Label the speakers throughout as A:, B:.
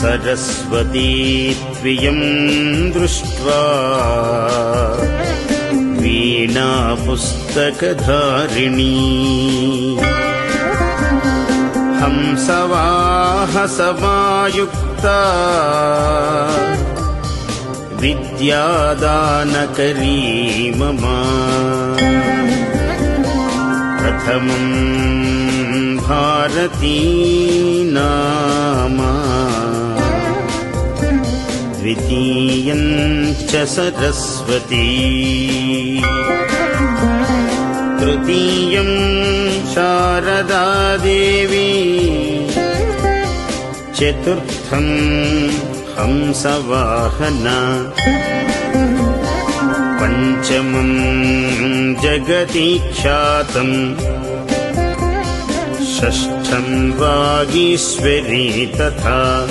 A: सरस्वती त्वियम् दृष्ट्वा वीणा पुस्तकधारिणी हंसवाहसमायुक्ता विद्यादानकरी मम प्रथमम् भारती नाम द्वितीयम् च सरस्वती। तृतीयम् शारदा देवी चतुर्थम् हंसवाहना। पञ्चमम् जगति ख्यातम् षष्ठम् वागीश्वरी तथा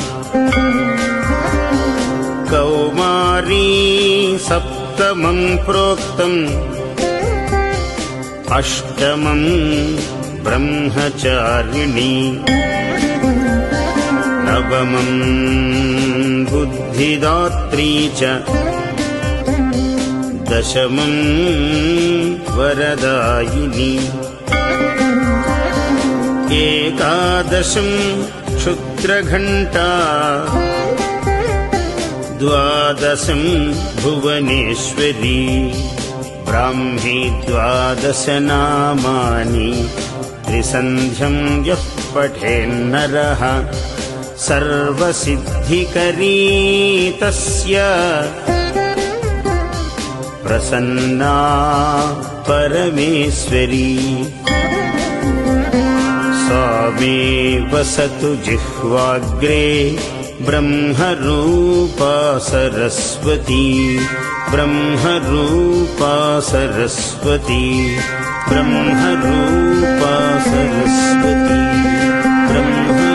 A: कौमारी सप्तमम् प्रोक्तम्। अष्टमम् ब्रह्मचारिणी। नवमम् बुद्धिदात्री च। दशमम् वरदायिनी। एकादशम् क्षुद्रघण्टा द्वादशम् भुवनेश्वरी ब्राह्मी द्वादशनामानि त्रिसन्ध्यम् यः पठेन्नरः सर्वसिद्धिकरी तस्य प्रसन्ना परमेश्वरी स्वामे वसतु जिह्वाग्रे ब्रह्मरूपा सरस्वती। ब्रह्मरूपा सरस्वती। ब्रह्मरूपा सरस्वती। ब्रह्मरूपा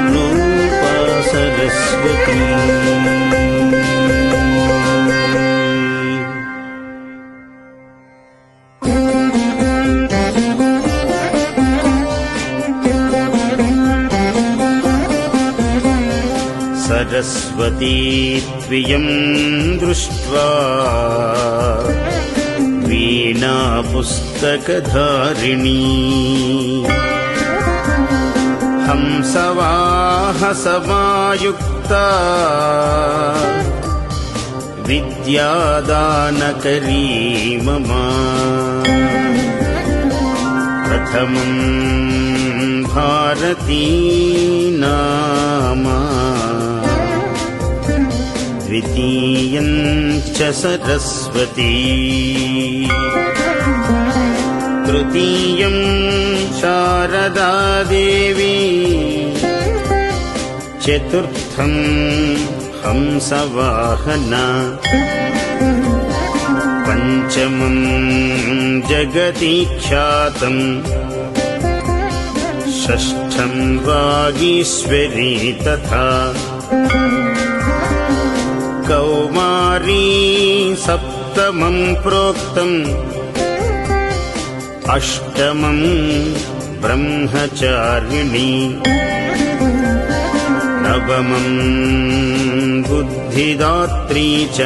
A: सरस्वती त्वियम् दृष्ट्वा वीणा पुस्तकधारिणी हंसवाहसमायुक्ता विद्यादानकरी मम प्रथमम् भारती द्वितीयम् च सरस्वती। तृतीयम् शारदा देवी चतुर्थम् हंसवाहना। पञ्चमम् जगति ख्यातम् षष्ठम् वागीश्वरी तथा कौमारी सप्तमम् प्रोक्तम् अष्टमम् ब्रह्मचारिणी। नवमम् बुद्धिदात्री च